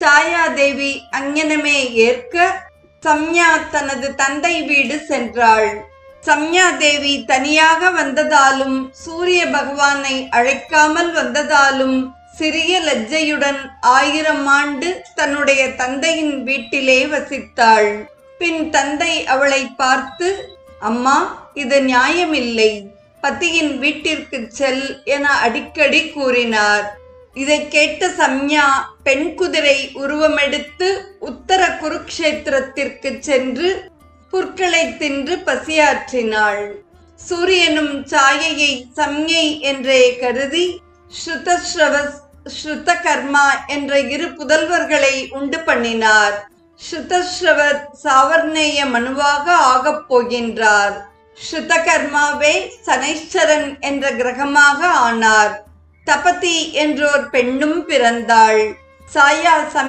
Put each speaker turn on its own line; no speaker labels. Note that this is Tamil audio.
சாயாதேவி அங்ஙனமே ஏற்க சம்யா தனது தந்தை வீடு சென்றாள். சம்யாதேவி தனியாக வந்ததாலும் சூரிய பகவானை அழைக்காமல் வந்ததாலும் சிறிய லஜ்ஜையுடன் ஆயிரம் ஆண்டு தன்னுடைய தந்தையின் வீட்டிலே வசித்தாள். பின் தந்தை அவளை பார்த்து அம்மா இது நியாயமில்லை. பத்தியின் வீட்டிற்கு செல் என அடிக்கடி கூறினார். இதை கேட்ட சம்யா பெண் குதிரை உருவமெடுத்து உத்தர குருக்ஷேத்திரத்திற்கு சென்று புற்களை தின்று பசியாற்றினாள். சூரியனும் சாயையை சம்யை என்றே கருதி ஸ்ருதஸ்ரவஸ் ஸ்ருதகர்மா என்ற இரு புதல்வர்களை உண்டு பண்ணினார். ஸ்ருதஸ்ரவர் சாவர்ணேய மனுவாக ஆகப் போகின்றார். ஸ்ருதகர்மாவே சனைஸ்வரன் என்ற கிரகமாக ஆனார். தபதி என்றோர் பெண்ணும் பிறந்தாள். சாயா சம்